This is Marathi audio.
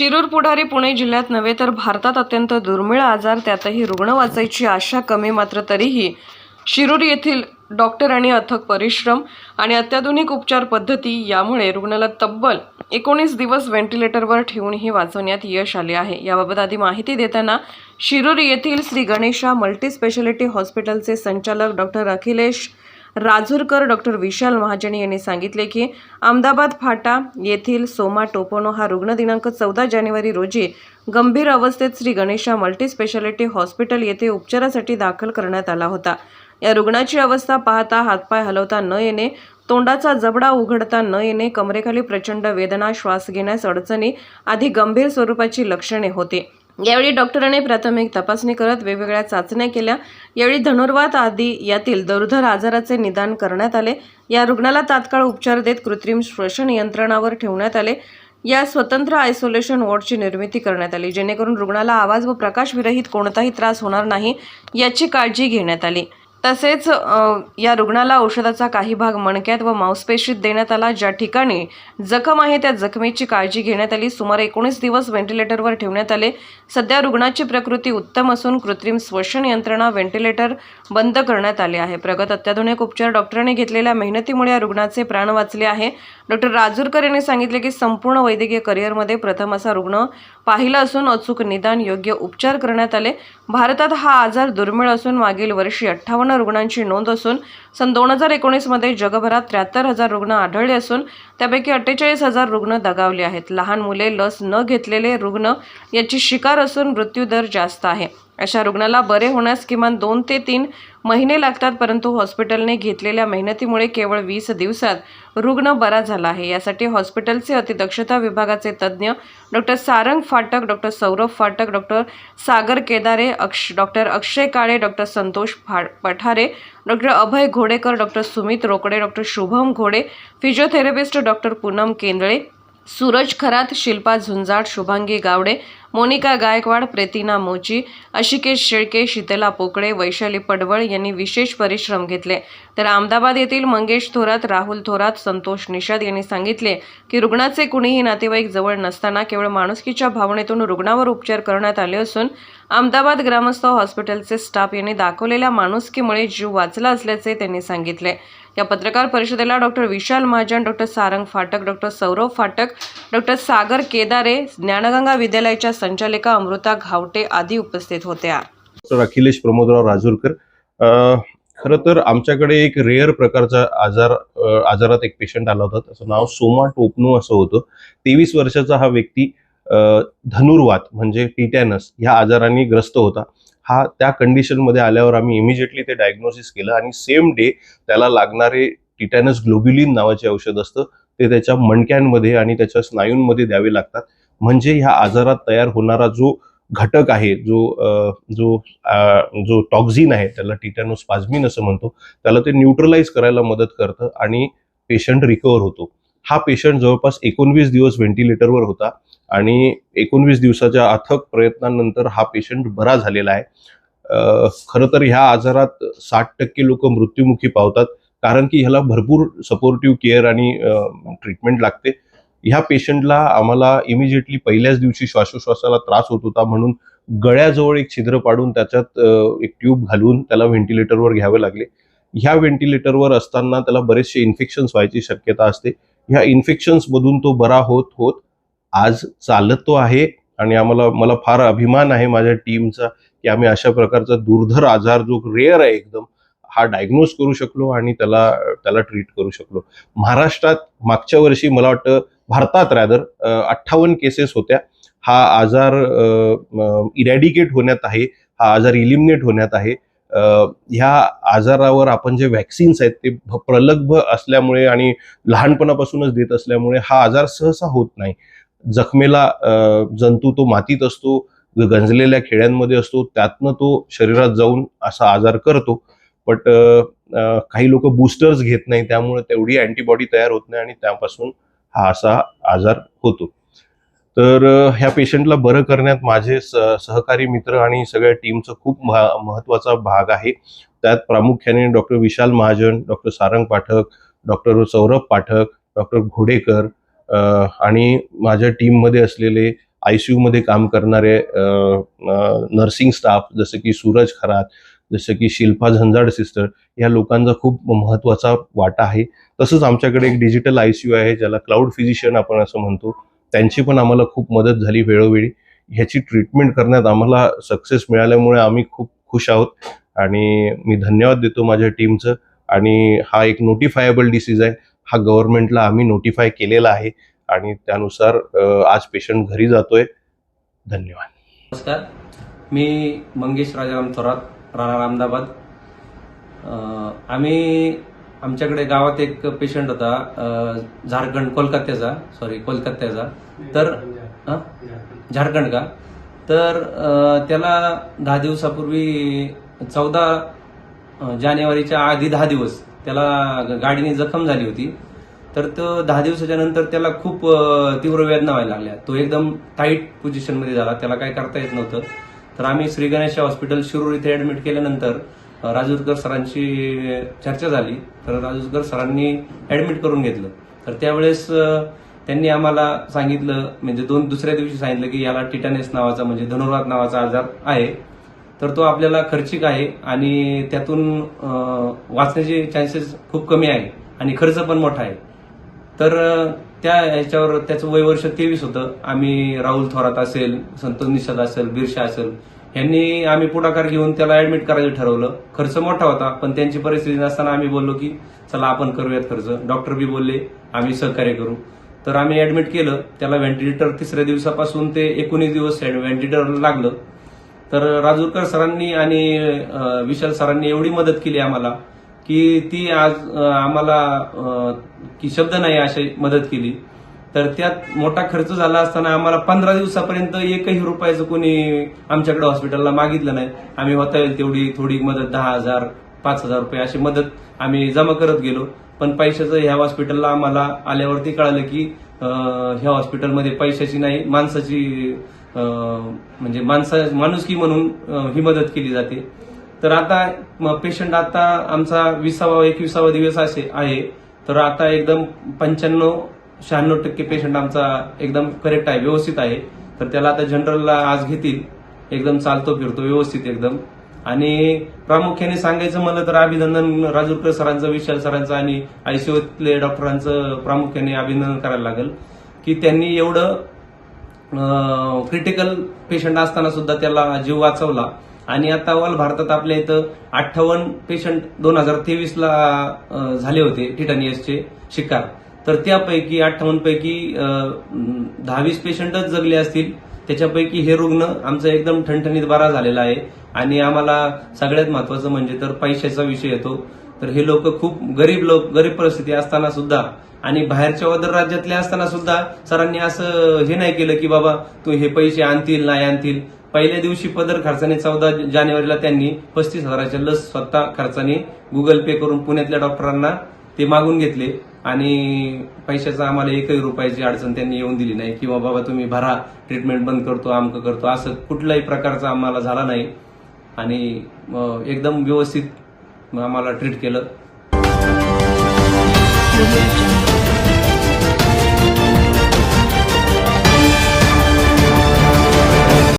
शिरूर पुढारी पुणे जिल्ह्यात नव्हे तर भारतात अत्यंत दुर्मिळ आजार त्यातही रुग्ण वाचायची आशा कमी मात्र तरीही. शिरूर येथील डॉक्टरांनी अथक परिश्रम आणि अत्याधुनिक उपचार पद्धती यामुळे रुग्णाला तब्बल एकोणीस दिवस व्हेंटिलेटरवर ठेवूनही वाचवण्यात यश आले आहे. याबाबत आधी माहिती देताना शिरूर येथील श्री गणेशा मल्टी स्पेशालिटी हॉस्पिटलचे संचालक डॉक्टर अखिलेश राजूरकर डॉक्टर विशाल महाजन यांनी सांगितले की अहमदाबाद फाटा येथील सोमा टोपोनो हा रुग्ण दिनांक चौदा जानेवारी रोजी गंभीर अवस्थेत श्री गणेशा मल्टीस्पेशालिटी हॉस्पिटल येथे उपचारासाठी दाखल करण्यात आला होता. या रुग्णाची अवस्था पाहता हातपाय हलवता न येणे तोंडाचा जबडा उघडता न येणे कमरेखाली प्रचंड वेदना श्वास घेण्यास अडचणी आदी गंभीर स्वरूपाची लक्षणे होती. यावेळी डॉक्टरांनी प्राथमिक तपासणी करत वेगवेगळ्या चाचण्या केल्या. यावेळी धनुर्वात आदी यातील दुर्धर आजाराचे निदान करण्यात आले. या रुग्णाला तात्काळ उपचार देत कृत्रिम श्वसन यंत्रणावर ठेवण्यात आले. या स्वतंत्र आयसोलेशन वॉर्डची निर्मिती करण्यात आली. जेणेकरून रुग्णाला आवाज व प्रकाशविरहित कोणताही त्रास होणार नाही याची काळजी घेण्यात आली. तसेच या रुग्णाला औषधाचा काही भाग मणक्यात व मांसपेशीत देण्यात आला. ज्या ठिकाणी जखम आहे त्या जखमेची काळजी घेण्यात आली. सुमारे एकोणीस दिवस व्हेंटिलेटरवर ठेवण्यात आले. सध्या रुग्णाची प्रकृती उत्तम असून कृत्रिम श्वसन यंत्रणा व्हेंटिलेटर बंद करण्यात आले आहे. प्रगत अत्याधुनिक उपचार डॉक्टरांनी घेतलेल्या मेहनतीमुळे या रुग्णाचे प्राण वाचले आहे. डॉक्टर राजूरकर यांनी सांगितले की संपूर्ण वैद्यकीय करिअरमध्ये प्रथम असा रुग्ण पाहिलं असून अचूक निदान योग्य उपचार करण्यात आले. भारतात हा आजार दुर्मिळ असून मागील वर्षी अठ्ठावन्न रुग्णांची नोंद असून सन दोन हजार एकोणीसमध्ये जगभरात त्र्याहत्तर हजार रुग्ण आढळले असून त्यापैकी अठ्ठेचाळीस हजार रुग्ण दगावले आहेत. लहान मुले लस न घेतलेले रुग्ण याची शिकार असून मृत्यूदर जास्त आहे. अशा रुग्णाला बरे होण्यास किमान दोन ते तीन महिने लागतात परंतु हॉस्पिटलने घेतलेल्या मेहनतीमुळे केवळ वीस दिवसात रुग्ण बरा झाला आहे. यासाठी हॉस्पिटलचे अतिदक्षता विभागाचे तज्ज्ञ doctor Sarang Phatak doctor Saurabh Phatak doctor Sagar Kedare अक्ष डॉक्टर अक्षय काळे डॉक्टर संतोष फा Pathare doctor Abhay Ghodekar doctor Sumit Rokade doctor Shubham Ghode physiotherapist doctor Poonam Kendale Suraj Kharat Shilpa Zunjad Shubhangi Gawade Monica Gaikwad Pretina Mochi Ashikesh Shelke Shitala Pokale Vaishali पडवळ यांनी विशेष परिश्रम घेतले. तर अहमदाबाद येथील मंगेश थोरात राहुल थोरात संतोष निषाद यांनी सांगितले की रुग्णाचे कुणीही नातेवाईक जवळ नसताना केवळ माणुसकीच्या भावनेतून रुग्णावर उपचार करण्यात आले असून अहमदाबाद ग्रामस्थ हॉस्पिटलचे स्टाफ यांनी दाखवलेल्या माणुसकीमुळे जीव वाचला असल्याचे त्यांनी सांगितले. या पत्रकार परिषदेला doctor Vishal Mahajan doctor Sarang Phatak doctor Saurav Phatak doctor Sagar Kedare Dnyanganga विद्यालयाच्या संचालिका अमृता घावटे आदी उपस्थित होत्या. अखिलेश प्रमोदराव राजूरकर खरं तर आमच्याकडे एक रेअर प्रकारचा आजार आजारात एक पेशंट आला होता. त्याचं नाव सोमा टोपनू असं होतं. तेवीस वर्षाचा हा व्यक्ती धनुर्वात म्हणजे टिटॅनस ह्या आजाराने ग्रस्त होता. हा त्या कंडिशनमध्ये आल्यावर आम्ही इमिजिएटली ते डायग्नोसिस केलं आणि सेम डे त्याला लागणारे टिटॅनस ग्लोब्युलिन नावाचे औषध असतं ते त्याच्या मणक्यांमध्ये आणि त्याच्या स्नायूंमध्ये द्यावे लागतात. म्हणजे ह्या आजारात तयार होणारा जो घटक आहे जो जो जो टॉक्झिन आहे त्याला टिटॅनोस्पाझमिन असं म्हणतो त्याला ते न्यूट्रलाइज करायला मदत करतं आणि पेशंट रिकवर होतो. हा पेशंट जवळपास एकोणवीस दिवस व्हेंटिलेटरवर होता. आणि एकोणवीस दिवसाच्या अथक प्रयत्नानंतर हा पेशंट बरा झालेला आहे. खरं तर ह्या आजारात साठ टक्के लोक मृत्युमुखी पावतात कारण की ह्याला भरपूर सपोर्टिव्ह केअर आणि ट्रीटमेंट लागते. ह्या पेशंटला आम्हाला इमिजिएटली पहिल्याच दिवशी श्वासोश्वासाला त्रास होत होता म्हणून गळ्याजवळ एक छिद्र पाडून त्याच्यात एक ट्यूब घालून त्याला व्हेंटिलेटरवर घ्यावे लागले. ह्या व्हेंटिलेटरवर असताना त्याला बरेचसे इन्फेक्शन्स व्हायची शक्यता असते. ह्या इन्फेक्शन्समधून तो बरा होत होत आज चालत तो आहे आणि आम्हाला मला फार अभिमान आहे माझ्या टीमचा की आम्ही अशा प्रकारचा दुर्धर आजार जो रेअर आहे एकदम हा डायग्नोज करू शकलो आणि त्याला त्याला ट्रीट करू शकलो. महाराष्ट्रात मागच्या वर्षी मला वाटतं भारतात रॅदर अठ्ठावन्न केसेस होत्या. हा आजार इरॅडिकेट होण्यात आहे. हा आजार इलिमिनेट होण्यात आहे. ह्या आजारावर आपण जे वॅक्सिन्स आहेत ते भ- प्रलग्भ असल्यामुळे आणि लहानपणापासूनच देत असल्यामुळे हा आजार सहसा होत नाही. जखमेला जंतू तो मातीत असतो गंजलेल्या खेड्यांमध्ये असतो त्यातनं तो शरीरात जाऊन असा आजार करतो. बट काही लोक बूस्टर्स घेत नाही त्यामुळे तेवढी अँटीबॉडी तयार होत नाही आणि त्यापासून हा असा आजार होतो. तर ह्या पेशंटला बरं करण्यात माझे स- सहकारी मित्र आणि सगळ्या टीमचा खूप महत्त्वाचा भाग आहे. त्यात प्रामुख्याने doctor Vishal Mahajan doctor Sarang Pathak doctor Saurabh Pathak doctor Ghodekar आणि माझ्या टीममध्ये असलेले आय सी यूमध्ये काम करणारे नर्सिंग स्टाफ जसं की सूरज खरात जसं की शिल्पा झंजाड सिस्टर या लोकांचा खूप महत्त्वाचा वाटा आहे. तसंच आमच्याकडे एक डिजिटल आय सी यू आहे ज्याला क्लाउड फिजिशियन आपण असं म्हणतो. त्यांची पण आम्हाला खूप मदत झाली वेळोवेळी. ह्याची ट्रीटमेंट करण्यात आम्हाला सक्सेस मिळाल्यामुळे आम्ही खूप खुश आहोत. आणि मी धन्यवाद देतो माझ्या टीमचं. आणि हा एक नोटिफायबल डिसीज आहे. हा गव्हर्नमेंटला आम्ही नोटिफाय केलेला आहे आणि त्यानुसार आज पेशंट घरी जातोय. धन्यवाद. नमस्कार. मी मंगेश राजाराम थोरात राहणार अहमदाबाद आम्ही आमच्याकडे गावात एक पेशंट होता झारखंड कोलकात्याचा. सॉरी कोलकात्याचा. तर झारखंड का? तर त्याला दहा दिवसापूर्वी चौदा जानेवारीच्या आधी दहा दिवस त्याला गाडीने जखम झाली होती. तर तो दहा दिवसाच्या नंतर त्याला खूप तीव्र वेदना व्हायला लागल्या. तो एकदम टाईट पोझिशनमध्ये झाला. त्याला काय करता येत नव्हतं. तर आम्ही श्री गणेश हॉस्पिटल शिरूर इथे ऍडमिट केल्यानंतर राजूरकर सरांची चर्चा झाली. तर राजूरकर सरांनी ऍडमिट करून घेतलं. तर त्यावेळेस त्यांनी आम्हाला सांगितलं म्हणजे दोन दुसऱ्या दिवशी सांगितलं की याला टिटानेस नावाचा म्हणजे धनुर्वात नावाचा आजार आहे. तर तो आपल्याला खर्चिक आहे आणि त्यातून वाचण्याचे चान्सेस खूप कमी आहे आणि खर्च पण मोठा आहे. तर त्या याच्यावर त्याचं वय वर्ष तेवीस होतं. आम्ही राहुल थोरात असेल संतोष निषाद असेल बिरशा असेल यांनी आम्ही पुढाकार घेऊन त्याला ऍडमिट करायचं ठरवलं. खर्च मोठा होता पण त्यांची परिस्थिती नसताना आम्ही बोललो की चला आपण करूयात खर्च. डॉक्टर बी बोलले आम्ही सहकार्य करू. तर आम्ही ऍडमिट केलं. त्याला व्हेंटिलेटर तिसऱ्या दिवसापासून ते एकोणीस दिवस व्हेंटिलेटर लागलं. तर राजूरकर सरांनी आणि विशाल सरांनी एवढी मदत केली आम्हाला की ती आज आम्हाला की शब्द नाही अशी मदत केली. तर त्यात मोठा खर्च झाला असताना आम्हाला पंधरा दिवसापर्यंत एकही रुपयाचं कोणी आमच्याकडे हॉस्पिटलला मागितलं नाही. आम्ही होता येईल तेवढी थोडी मदत दहा हजार पाच हजार रुपये अशी मदत आम्ही जमा करत गेलो. पण पैशाचं ह्या हॉस्पिटलला आम्हाला आल्यावरती कळालं की ह्या हॉस्पिटलमध्ये पैशाची नाही माणसाची म्हणजे माणसा माणुसकी म्हणून ही मदत केली जाते. तर आता पेशंट आता आमचा विसावा एकविसावा दिवस असे आहे. तर आता एकदम पंच्याण्णव शहाण्णव टक्के पेशंट आमचा एकदम करेक्ट आहे व्यवस्थित आहे. तर त्याला आता जनरलला आज घेतील. एकदम चालतो फिरतो व्यवस्थित एकदम. आणि प्रामुख्याने सांगायचं म्हणलं तर अभिनंदन राजूरकर सरांचं विशाल सरांचं आणि आयसीयूतले डॉक्टरांचं प्रामुख्याने अभिनंदन करायला लागेल. की त्यांनी एवढं क्रिटिकल पेशंट असताना सुद्धा त्याला जीव वाचवला. आणि आता ऑल भारतात आपल्या इथं अठ्ठावन्न पेशंट दोन हजार तेवीस ला झाले होते टिटानियसचे शिकार. तर त्यापैकी अठ्ठावन्न पैकी दहावीस पेशंटच जगले असतील. त्याच्यापैकी हे रुग्ण आमचा एकदम ठणठणीत बरा झालेला आहे. आणि आम्हाला सगळ्यात महत्वाचं म्हणजे तर पैशाचा विषय येतो. तर हे लोक खूप गरीब लोक गरीब परिस्थिती असताना सुद्धा आणि बाहेरच्या अदर राज्यातले असताना सुद्धा सरांनी असं हे नाही केलं की बाबा तू हे पैसे आणतील नाही आणतील. पहिल्या दिवशी पदर खर्चाने चौदा जानेवारीला त्यांनी पस्तीस हजाराच्या लस स्वतः खर्चाने गुगल पे करून पुण्यातल्या डॉक्टरांना ते मागून घेतले. आणि पैशाचा आम्हाला एकही रुपयाची अडचण त्यांनी येऊन दिली नाही किंवा बाबा तुम्ही भरा ट्रीटमेंट बंद करतो आमकं करतो. असं कुठल्याही प्रकारचा आम्हाला झाला नाही. आणि एकदम व्यवस्थित आम्हाला ट्रीट केलं.